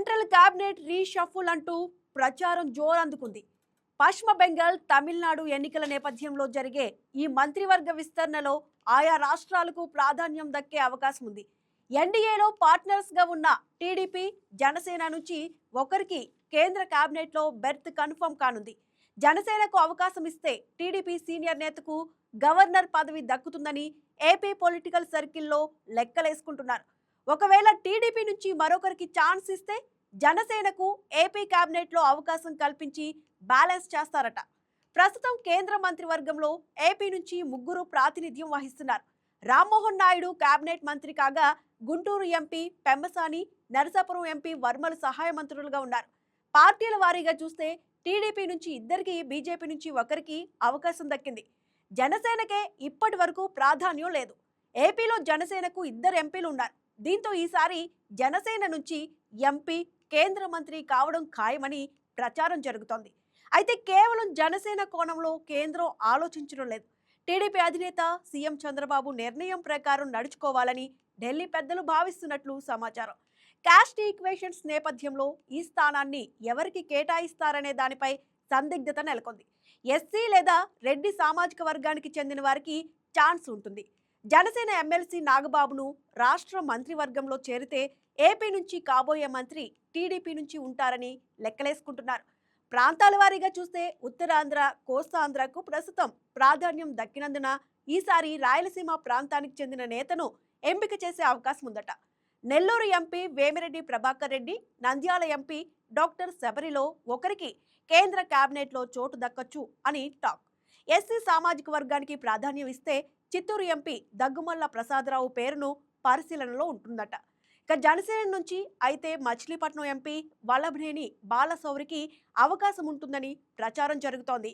Central cabinet reshuffle అంటూ ప్రచారం జోరందుకుంది. పశ్చిమ బెంగాల్ తమిళనాడు ఎన్నికల నేపథ్యంలో జరిగే ఈ మంత్రివర్గ విస్తరణలో ఆయా రాష్ట్రాలకు ప్రాధాన్యం దక్కే అవకాశం ఉంది ఎన్డీఏలో పార్ట్నర్స్గా ఉన్న టీడీపీ జనసేన నుంచి ఒకరికి కేంద్ర క్యాబినెట్లో బెర్త్ కన్ఫర్మ్ కానుంది. జనసేనకు అవకాశం ఇస్తే టీడీపీ సీనియర్ నేతకు గవర్నర్ పదవి దక్కుతుందని ఏపీ పొలిటికల్ సర్కిల్లో లెక్కలేసుకుంటున్నారు. ఒకవేళ టీడీపీ నుంచి మరొకరికి ఛాన్స్ ఇస్తే జనసేనకు ఏపీ క్యాబినెట్లో అవకాశం కల్పించి బ్యాలెన్స్ చేస్తారట. ప్రస్తుతం కేంద్ర మంత్రివర్గంలో ఏపీ నుంచి ముగ్గురు ప్రాతినిధ్యం వహిస్తున్నారు. రామ్మోహన్ నాయుడు కేబినెట్ మంత్రి కాగా గుంటూరు ఎంపీ పెమ్మసాని నరసాపురం ఎంపీ వర్మలు సహాయ మంత్రులుగా ఉన్నారు. పార్టీల వారీగా చూస్తే టీడీపీ నుంచి ఇద్దరికి బీజేపీ నుంచి ఒకరికి అవకాశం దక్కింది. జనసేనకే ఇప్పటి వరకు ప్రాధాన్యం లేదు. ఏపీలో జనసేనకు ఇద్దరు ఎంపీలు ఉన్నారు. దీంతో ఈసారి జనసేన నుంచి ఎంపీ కేంద్ర మంత్రి కావడం ఖాయమని ప్రచారం జరుగుతోంది. అయితే కేవలం జనసేన కోణంలో కేంద్రం ఆలోచించడం లేదు. టీడీపీ అధినేత సీఎం చంద్రబాబు నిర్ణయం ప్రకారం నడుచుకోవాలని ఢిల్లీ పెద్దలు భావిస్తున్నట్లు సమాచారం. క్యాస్ట్ ఈక్వేషన్స్ నేపథ్యంలో ఈ స్థానాన్ని ఎవరికి కేటాయిస్తారనే దానిపై సందిగ్ధత నెలకొంది. ఎస్సీ లేదా రెడ్డి సామాజిక వర్గానికి చెందిన వారికి ఛాన్స్ ఉంటుంది. జనసేన ఎమ్మెల్సీ నాగబాబును రాష్ట్ర మంత్రివర్గంలో చేరితే ఏపీ నుంచి కాబోయే మంత్రి టీడీపీ నుంచి ఉంటారని లెక్కలేసుకుంటున్నారు. ప్రాంతాల వారీగా చూస్తే ఉత్తరాంధ్ర కోస్తాంధ్రకు ప్రస్తుతం ప్రాధాన్యం దక్కినందున ఈసారి రాయలసీమ ప్రాంతానికి చెందిన నేతను ఎంపిక చేసే అవకాశం ఉందట. Nellore MP Vemireddy Prabhakar Reddy Nandyala MP doctor శబరిలో ఒకరికి కేంద్ర కేబినెట్లో చోటు దక్కచ్చు అని టాక్. ఎస్సీ సామాజిక వర్గానికి ప్రాధాన్యం ఇస్తే చిత్తూరు ఎంపీ దగ్గుమల్ల ప్రసాదరావు పేరును పరిశీలనలో ఉంటుందట. ఇక జనసేన నుంచి అయితే మచిలీపట్నం ఎంపీ వల్లభనేని బాలసౌరికి అవకాశం ఉంటుందని ప్రచారం జరుగుతోంది.